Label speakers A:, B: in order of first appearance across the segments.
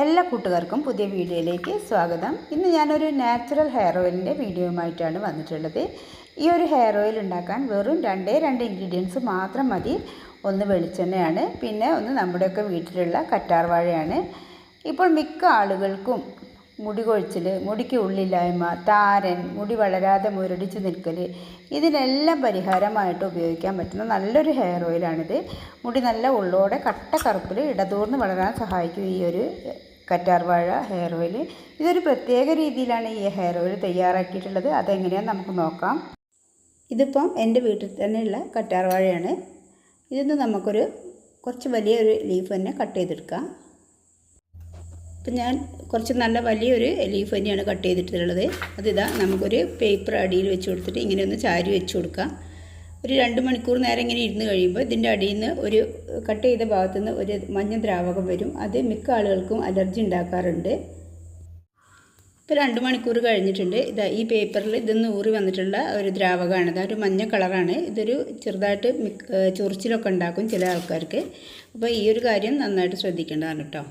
A: എല്ലാ കൂട്ടുകാർക്കും പുതിയ വീഡിയോയിലേക്ക് സ്വാഗതം. ഇന്ന് ഞാനൊരു നാച്ചുറൽ ഹെയർ ഓയിലിന്റെ വീഡിയോയുമായിട്ടാണ് വന്നിട്ടുള്ളത്. ഈ ഒരു ഹെയർ ഓയിൽ ഉണ്ടാക്കാൻ വെറും രണ്ടേ രണ്ട് ഇൻഗ്രീഡിയൻസ് മാത്രം മതി. ഒന്ന് വെളിച്ചെണ്ണയാണ് പിന്നെ ഒന്ന് നമ്മുടെയൊക്കെ വീട്ടിലുള്ള കറ്റാർവാഴയാണ്. ഇപ്പോൾ മിക്ക ആളുകൾക്കും മുടി കൊഴിച്ചിൽ മുടിക്ക് ഉള്ളില്ലായ്മ താരൻ മുടി വളരാതെ മുരടിച്ച് നിൽക്കൽ ഇതിനെല്ലാം പരിഹാരമായിട്ട് ഉപയോഗിക്കാൻ പറ്റുന്ന നല്ലൊരു ഹെയർ ഓയിലാണിത് മുടി നല്ല ഉള്ളോടെ കട്ട കറുപ്പിൽ ഇടതൂർന്ന് വളരാൻ സഹായിക്കും ഈ ഒരു കറ്റാർവാഴ ഹെയർ ഓയിൽ ഇതൊരു പ്രത്യേക രീതിയിലാണ് ഈ ഹെയർ ഓയിൽ തയ്യാറാക്കിയിട്ടുള്ളത്. അതെങ്ങനെയാണെന്ന് നമുക്ക് നോക്കാം. ഇതിപ്പം എന്റെ വീട്ടിൽ തന്നെയുള്ള കറ്റാർവാഴയാണ് ഇതിന്ന് നമുക്കൊരു കുറച്ച് വലിയൊരു ലീഫ് തന്നെ കട്ട് ചെയ്തെടുക്കാം. ഇപ്പം ഞാൻ കുറച്ച് നല്ല വലിയൊരു ലീഫ് തന്നെയാണ് കട്ട് ചെയ്തിട്ടുള്ളത്. അതിതാ നമുക്കൊരു പേപ്പർ അടിയിൽ വെച്ച് കൊടുത്തിട്ട് ഇങ്ങനെ ഒന്ന് ചാരി വെച്ച് കൊടുക്കാം. ഒരു രണ്ട് മണിക്കൂർ നേരം ഇങ്ങനെ ഇരുന്ന് കഴിയുമ്പോൾ ഇതിന്റെ അടിയിൽ നിന്ന് ഒരു കട്ട് ചെയ്ത ഭാഗത്തു നിന്ന് ഒരു മഞ്ഞ ദ്രാവകം വരും. അത് മിക്ക ആളുകൾക്കും അലർജി ഉണ്ടാക്കാറുണ്ട്. ഇപ്പോൾ രണ്ട് മണിക്കൂർ കഴിഞ്ഞിട്ടുണ്ട്. ഇതാ ഈ പേപ്പറിൽ ഇതിന്ന് ഊറി വന്നിട്ടുള്ള ഒരു ദ്രാവകമാണ്. ഇതാ ഒരു മഞ്ഞ കളറാണ്. ഇതൊരു ചെറുതായിട്ട് ചൊറിച്ചിലൊക്കെ ഉണ്ടാക്കും ചില ആൾക്കാർക്ക്. അപ്പോൾ ഈ ഒരു കാര്യം നന്നായിട്ട് ശ്രദ്ധിക്കേണ്ടതാണ് കേട്ടോ.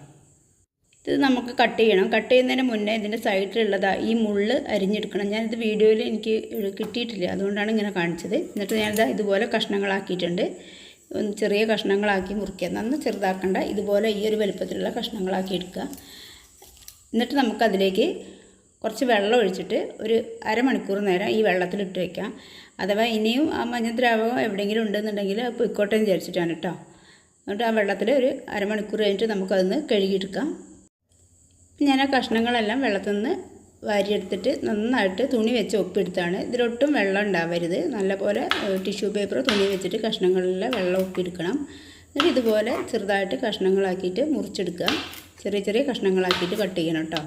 A: ഇത് നമുക്ക് കട്ട് ചെയ്യണം. കട്ട് ചെയ്യുന്നതിന് മുന്നേ ഇതിന്റെ സൈഡിലുള്ളതാ ഈ മുള്ള് അരിഞ്ഞെടുക്കണം. ഞാനിത് വീഡിയോയിൽ എനിക്ക് കിട്ടിയിട്ടില്ല. അതുകൊണ്ടാണ് ഇങ്ങനെ കാണിച്ചത്. എന്നിട്ട് ഞാനിത് ഇതുപോലെ കഷ്ണങ്ങളാക്കിയിട്ടുണ്ട്. ഒന്ന് ചെറിയ കഷ്ണങ്ങളാക്കി മുറിക്കുക നന്ന് ചെറുതാക്കണ്ട. ഇതുപോലെ ഈ ഒരു വലുപ്പത്തിലുള്ള കഷ്ണങ്ങളാക്കി എടുക്കുക. എന്നിട്ട് നമുക്കതിലേക്ക് കുറച്ച് വെള്ളം ഒഴിച്ചിട്ട് ഒരു അരമണിക്കൂർ നേരം ഈ വെള്ളത്തിലിട്ട് വയ്ക്കാം അഥവാ ഇനിയും ആ മഞ്ഞദ്രാവകം എവിടെയെങ്കിലും ഉണ്ടെന്നുണ്ടെങ്കിൽ അത് പൊയ്ക്കോട്ടെ വിചാരിച്ചിട്ടാണ് കേട്ടോ. എന്നിട്ട് ആ വെള്ളത്തിൽ ഒരു അരമണിക്കൂർ കഴിഞ്ഞിട്ട് നമുക്കതൊന്ന് കഴുകിയെടുക്കാം. ഞാൻ ആ കഷ്ണങ്ങളെല്ലാം വെള്ളത്തിൽ നിന്ന് വാരിയെടുത്തിട്ട് നന്നായിട്ട് തുണി വെച്ച് ഒപ്പിയെടുത്താണ് ഇതിലൊട്ടും വെള്ളം ഉണ്ടാവരുത്. നല്ലപോലെ ടിഷ്യൂ പേപ്പർ തുണി വെച്ചിട്ട് കഷ്ണങ്ങളിലെ വെള്ളം ഒപ്പിയെടുക്കണം. എന്നിട്ട് ഇതുപോലെ ചെറുതായിട്ട് കഷ്ണങ്ങളാക്കിയിട്ട് മുറിച്ചെടുക്കുക. ചെറിയ ചെറിയ കഷ്ണങ്ങളാക്കിയിട്ട് കട്ട് ചെയ്യണം കേട്ടോ.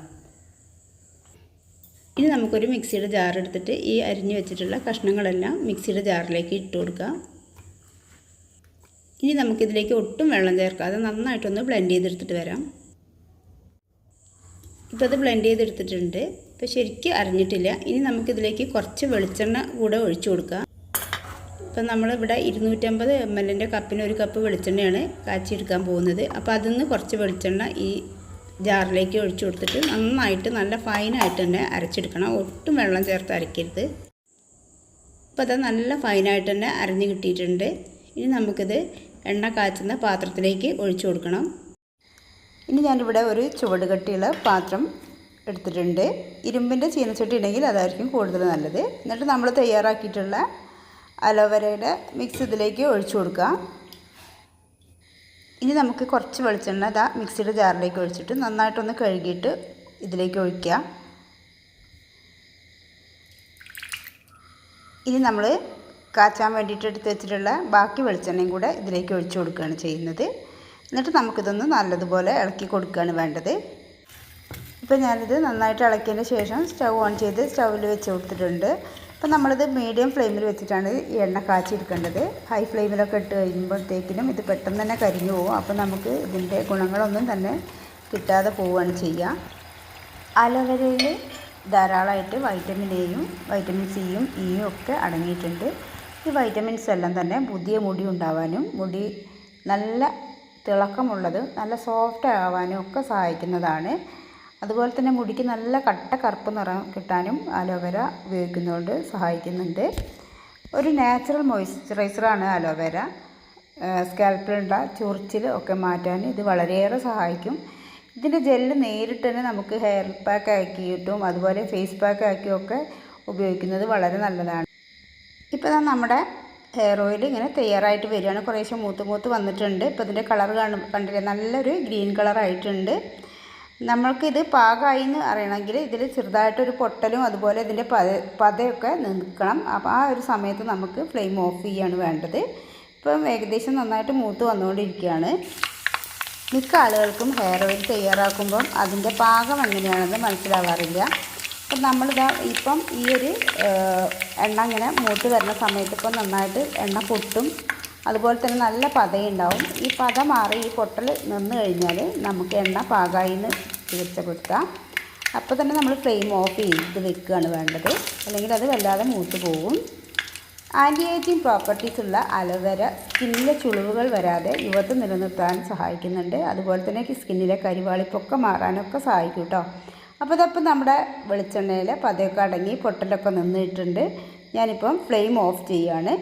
A: ഇനി നമുക്കൊരു മിക്സിയുടെ ജാർ എടുത്തിട്ട് ഈ അരിഞ്ഞു വെച്ചിട്ടുള്ള കഷ്ണങ്ങളെല്ലാം മിക്സിയുടെ ജാറിലേക്ക് ഇട്ട് കൊടുക്കാം ഇനി നമുക്കിതിലേക്ക് ഒട്ടും വെള്ളം ചേർക്കാതെ നന്നായിട്ടൊന്ന് ബ്ലെൻഡ് ചെയ്തെടുത്തിട്ട് വരാം. ഇപ്പോൾ അത് ബ്ലെൻഡ് ചെയ്തെടുത്തിട്ടുണ്ട്. ഇപ്പോൾ ശരിക്കും അരിഞ്ഞിട്ടില്ല. ഇനി നമുക്കിതിലേക്ക് കുറച്ച് വെളിച്ചെണ്ണ കൂടെ ഒഴിച്ചു കൊടുക്കാം. ഇപ്പം നമ്മളിവിടെ ഇരുന്നൂറ്റമ്പത് എം എല്ലിന്റെ കപ്പിന് ഒരു കപ്പ് വെളിച്ചെണ്ണയാണ് കാച്ചിയെടുക്കാൻ പോകുന്നത്. അപ്പോൾ അതിൽ നിന്ന് കുറച്ച് വെളിച്ചെണ്ണ ഈ ജാറിലേക്ക് ഒഴിച്ചു കൊടുത്തിട്ട് നന്നായിട്ട് നല്ല ഫൈനായിട്ട് തന്നെ അരച്ചെടുക്കണം. ഒട്ടും വെള്ളം ചേർത്ത് അരയ്ക്കരുത് അപ്പോൾ അത് നല്ല ഫൈനായിട്ട് തന്നെ അരഞ്ഞ് കിട്ടിയിട്ടുണ്ട്. ഇനി നമുക്കിത് എണ്ണ കാച്ചുന്ന പാത്രത്തിലേക്ക് ഒഴിച്ചു കൊടുക്കണം. ഇനി ഞാനിവിടെ ഒരു ചുവട് കട്ടിയുള്ള പാത്രം എടുത്തിട്ടുണ്ട്. ഇരുമ്പിന്റെ ചീനച്ചട്ടി ഉണ്ടെങ്കിൽ അതായിരിക്കും കൂടുതൽ നല്ലത്. എന്നിട്ട് നമ്മൾ തയ്യാറാക്കിയിട്ടുള്ള അലോവരയുടെ മിക്സ് ഇതിലേക്ക് ഒഴിച്ചു കൊടുക്കുക. ഇനി നമുക്ക് കുറച്ച് വെളിച്ചെണ്ണ ഇതാ മിക്സിയുടെ ജാറിലേക്ക് ഒഴിച്ചിട്ട് നന്നായിട്ടൊന്ന് കഴുകിയിട്ട് ഇതിലേക്ക് ഒഴിക്കുക. ഇനി നമ്മൾ കാച്ചാൻ വേണ്ടിയിട്ട് എടുത്ത് വെച്ചിട്ടുള്ള ബാക്കി വെളിച്ചെണ്ണയും കൂടെ ഇതിലേക്ക് ഒഴിച്ചു കൊടുക്കുകയാണ് ചെയ്യുന്നത്. എന്നിട്ട് നമുക്കിതൊന്ന് നല്ലതുപോലെ ഇളക്കി കൊടുക്കുകയാണ് വേണ്ടത്. ഇപ്പോൾ ഞാനിത് നന്നായിട്ട് ഇളക്കിയതിന് ശേഷം സ്റ്റൗ ഓൺ ചെയ്ത് സ്റ്റൗവിൽ വെച്ച് കൊടുത്തിട്ടുണ്ട്. അപ്പോൾ നമ്മളിത് മീഡിയം ഫ്ലെയിമിൽ വെച്ചിട്ടാണ് ഈ എണ്ണ കാച്ചിയെടുക്കേണ്ടത്. ഹൈ ഫ്ലെയിമിലൊക്കെ ഇട്ട് കഴിയുമ്പോഴത്തേക്കിനും ഇത് പെട്ടെന്ന് തന്നെ കരിഞ്ഞു പോകും. അപ്പോൾ നമുക്ക് ഇതിന്റെ ഗുണങ്ങളൊന്നും തന്നെ കിട്ടാതെ പോവുകയാണ് ചെയ്യുക. അലവരയിൽ ധാരാളമായിട്ട് വൈറ്റമിൻ എയും വൈറ്റമിൻ സിയും ഇയും ഒക്കെ അടങ്ങിയിട്ടുണ്ട്. ഈ വൈറ്റമിൻസ് എല്ലാം തന്നെ പുതിയ മുടി ഉണ്ടാവാനും മുടി നല്ല തിളക്കമുള്ളതും നല്ല സോഫ്റ്റ് ആവാനും ഒക്കെ സഹായിക്കുന്നതാണ്. അതുപോലെ തന്നെ മുടിക്ക് നല്ല കട്ട കറുപ്പ് നിറം കിട്ടാനും അലോവേര ഉപയോഗിക്കുന്നതുകൊണ്ട് സഹായിക്കുന്നുണ്ട്. ഒരു നാച്ചുറൽ മോയ്സ്ചറൈസറാണ് അലോവേര. സ്കാൽപ്പിലുള്ള ചൊറിച്ചിൽ ഒക്കെ മാറ്റാൻ ഇത് വളരെയേറെ സഹായിക്കും. ഇതിന്റെ ജെല്ല് നേരിട്ട് തന്നെ നമുക്ക് ഹെയർ പാക്ക് ആക്കിയിട്ടും അതുപോലെ ഫേസ് പാക്ക് ആക്കിയും ആക്കിയൊക്കെ ഉപയോഗിക്കുന്നത് വളരെ നല്ലതാണ്. ഇപ്പോൾ നമ്മുടെ ഹെയർ ഓയിൽ ഇങ്ങനെ തയ്യാറായിട്ട് വരികയാണ്. കുറേശ്ശെ മൂത്ത് മൂത്ത് വന്നിട്ടുണ്ട്. ഇപ്പോൾ ഇതിന്റെ കളർ കാണും കണ്ടില്ലേ? നല്ലൊരു ഗ്രീൻ കളറായിട്ടുണ്ട് നമ്മൾക്കിത് പാകമായി എന്ന് അറിയണമെങ്കിൽ ഇതിൽ ചെറുതായിട്ടൊരു പൊട്ടലും അതുപോലെ ഇതിന്റെ പത പതയൊക്കെ നിൽക്കണം. അപ്പോൾ ആ ഒരു സമയത്ത് നമുക്ക് ഫ്ലെയിം ഓഫ് ചെയ്യാണ് വേണ്ടത്. ഇപ്പം ഏകദേശം നന്നായിട്ട് മൂത്ത് വന്നുകൊണ്ടിരിക്കുകയാണ്. മിക്ക ആളുകൾക്കും ഹെയർ ഓയിൽ തയ്യാറാക്കുമ്പം അതിന്റെ പാകം എങ്ങനെയാണെന്ന് മനസ്സിലാവാറില്ല. അപ്പം നമ്മളിതാ ഇപ്പം ഈ ഒരു എണ്ണ ഇങ്ങനെ മൂട്ട് വരുന്ന സമയത്ത് ഇപ്പം നന്നായിട്ട് എണ്ണ പൊട്ടും. അതുപോലെ തന്നെ നല്ല പതയുണ്ടാവും. ഈ പത മാറി ഈ പൊട്ടൽ നിന്ന് കഴിഞ്ഞാൽ നമുക്ക് എണ്ണ പാകമായി എന്ന് തീർച്ചപ്പെടുത്താം അപ്പോൾ തന്നെ നമ്മൾ ഫ്ലെയിം ഓഫ് ചെയ്ത് വെക്കുകയാണ് വേണ്ടത്. അല്ലെങ്കിൽ അത് വല്ലാതെ മൂത്ത് പോകും. ആന്റി ഏജിങ് പ്രോപ്പർട്ടീസ് ഉള്ള അലോവേര സ്കിന്നിലെ ചുളിവുകൾ വരാതെ യുവത്വം നിലനിർത്താൻ സഹായിക്കുന്നുണ്ട്. അതുപോലെ തന്നെ സ്കിന്നിലെ കരിവാളിപ്പൊക്കെ മാറാനൊക്കെ സഹായിക്കും കേട്ടോ അപ്പോൾ ഇതപ്പം നമ്മുടെ വെളിച്ചെണ്ണയിൽ പതയൊക്കെ അടങ്ങി പൊട്ടലൊക്കെ നിന്നിട്ടുണ്ട്. ഞാനിപ്പം ഫ്ലെയിം ഓഫ് ചെയ്യുകയാണ്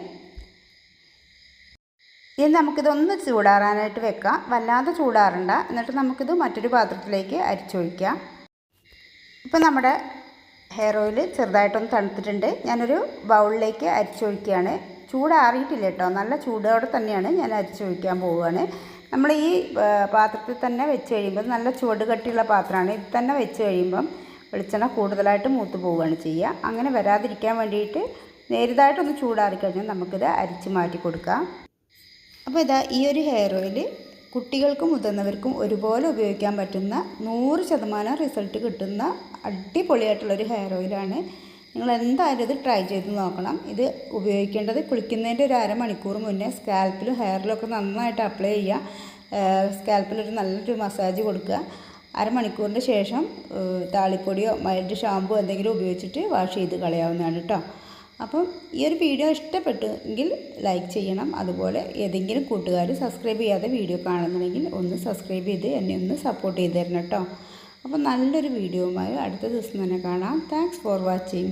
A: ഇനി നമുക്കിതൊന്ന് ചൂടാറാനായിട്ട് വെക്കാം. വല്ലാതെ ചൂടാറണ്ട. എന്നിട്ട് നമുക്കിത് മറ്റൊരു പാത്രത്തിലേക്ക് അരിച്ചൊഴിക്കാം. ഇപ്പം നമ്മുടെ ഹെയർ ഓയിൽ ചെറുതായിട്ടൊന്ന് തണുത്തിട്ടുണ്ട്. ഞാനൊരു ബൗളിലേക്ക് അരിച്ചൊഴിക്കുകയാണ്. ചൂടാറിയിട്ടില്ല കേട്ടോ. നല്ല ചൂടോടെ തന്നെയാണ് ഞാൻ അരിച്ചൊഴിക്കാൻ പോവുകയാണ്. നമ്മൾ ഈ പാത്രത്തിൽ തന്നെ വെച്ച് കഴിയുമ്പോൾ നല്ല ചുവട് കട്ടിയുള്ള പാത്രമാണ്. ഇത് തന്നെ വെച്ച് കഴിയുമ്പം വെളിച്ചെണ്ണ കൂടുതലായിട്ട് മൂത്ത് പോവുകയാണ് ചെയ്യുക. അങ്ങനെ വരാതിരിക്കാൻ വേണ്ടിയിട്ട് നേരിതായിട്ടൊന്ന് ചൂടാറി കഴിഞ്ഞാൽ നമുക്കിത് അരിച്ച് മാറ്റി കൊടുക്കാം. അപ്പോൾ ഇതാ ഈ ഒരു ഹെയർ ഓയിൽ കുട്ടികൾക്കും മുതിർന്നവർക്കും ഒരുപോലെ ഉപയോഗിക്കാൻ പറ്റുന്ന നൂറ് ശതമാനം റിസൾട്ട് കിട്ടുന്ന അടിപൊളിയായിട്ടുള്ളൊരു ഹെയർ ഓയിലാണ് നിങ്ങൾ എന്തായാലും ഇത് ട്രൈ ചെയ്ത് നോക്കണം. ഇത് ഉപയോഗിക്കേണ്ടത് കുളിക്കുന്നതിന്റെ ഒരു അരമണിക്കൂർ മുന്നേ സ്കാൽപ്പിലും ഹെയറിലും ഒക്കെ നന്നായിട്ട് അപ്ലൈ ചെയ്യുക. സ്കാൽപ്പിലൊരു നല്ലൊരു മസാജ് കൊടുക്കുക. അരമണിക്കൂറിന്റെ ശേഷം താളിപ്പൊടിയോ മൈൽഡ് ഷാമ്പു എന്തെങ്കിലും ഉപയോഗിച്ചിട്ട് വാഷ് ചെയ്ത് കളയാവുന്നതാണ് കേട്ടോ അപ്പം ഈ ഒരു വീഡിയോ ഇഷ്ടപ്പെട്ടു എങ്കിൽ ലൈക്ക് ചെയ്യണം. അതുപോലെ ഏതെങ്കിലും കൂട്ടുകാർ സബ്സ്ക്രൈബ് ചെയ്യാതെ വീഡിയോ കാണുന്നുണ്ടെങ്കിൽ ഒന്ന് സബ്സ്ക്രൈബ് ചെയ്ത് എന്നെ ഒന്ന് സപ്പോർട്ട് ചെയ്ത് തരണം കേട്ടോ അപ്പോൾ നല്ലൊരു വീഡിയോയുമായി അടുത്ത ദിവസം തന്നെ കാണാം. Thanks for watching